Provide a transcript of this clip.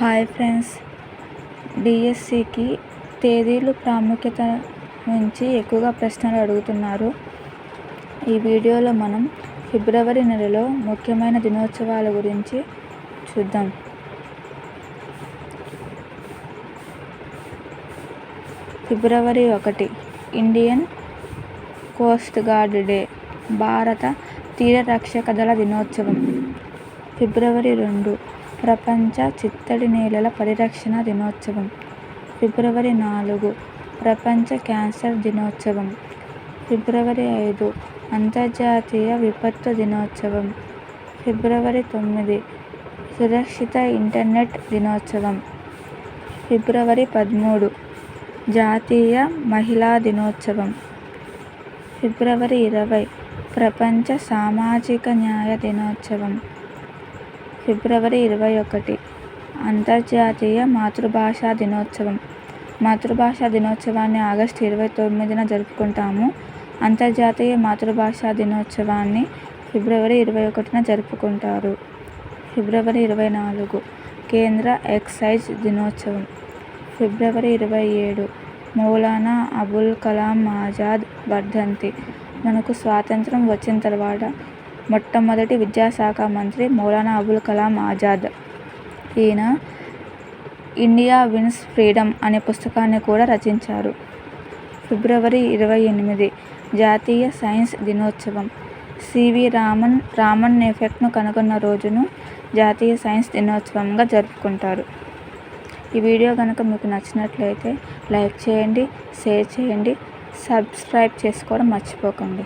Hi friends. డిఎస్సికి తేదీలు ప్రాముఖ్యత నుంచి ఎక్కువగా ప్రశ్నలు అడుగుతున్నారు. ఈ వీడియోలో మనం ఫిబ్రవరి నెలలో ముఖ్యమైన దినోత్సవాల గురించి చూద్దాం. ఫిబ్రవరి ఒకటి ఇండియన్ కోస్ట్ గార్డ్ డే భారత తీరరక్షక దళ దినోత్సవం. ఫిబ్రవరి రెండు ప్రపంచ చిత్తడి నేలల పరిరక్షణ దినోత్సవం. ఫిబ్రవరి నాలుగు ప్రపంచ క్యాన్సర్ దినోత్సవం. ఫిబ్రవరి ఐదు అంతర్జాతీయ విపత్తు దినోత్సవం. ఫిబ్రవరి తొమ్మిది సురక్షిత ఇంటర్నెట్ దినోత్సవం. ఫిబ్రవరి పదమూడు జాతీయ మహిళా దినోత్సవం. ఫిబ్రవరి ఇరవై ప్రపంచ సామాజిక న్యాయ దినోత్సవం. ఫిబ్రవరి ఇరవై ఒకటి. అంతర్జాతీయ మాతృభాషా దినోత్సవం. మాతృభాషా దినోత్సవాన్ని ఆగస్టు ఇరవై తొమ్మిదిన జరుపుకుంటాము. అంతర్జాతీయ మాతృభాషా దినోత్సవాన్ని ఫిబ్రవరి ఇరవై ఒకటిన జరుపుకుంటారు. ఫిబ్రవరి ఇరవై నాలుగు. కేంద్ర ఎక్సైజ్ దినోత్సవం. ఫిబ్రవరి ఇరవై ఏడు. మౌలానా అబుల్ కలాం ఆజాద్ వర్ధంతి. మనకు స్వాతంత్రం వచ్చిన తర్వాత మొట్టమొదటి విద్యాశాఖ మంత్రి మౌలానా అబుల్ కలాం ఆజాద్. ఈయన ఇండియా విన్స్ ఫ్రీడమ్ అనే పుస్తకాన్ని కూడా రచించారు. ఫిబ్రవరి ఇరవై ఎనిమిది జాతీయ సైన్స్ దినోత్సవం. సివి రామన్ రామన్ ఎఫెక్ట్ను కనుగొన్న రోజును జాతీయ సైన్స్ దినోత్సవంగా జరుపుకుంటారు. ఈ వీడియో కనుక మీకు నచ్చినట్లయితే లైక్ చేయండి షేర్ చేయండి సబ్స్క్రైబ్ చేసుకోవడం మర్చిపోకండి.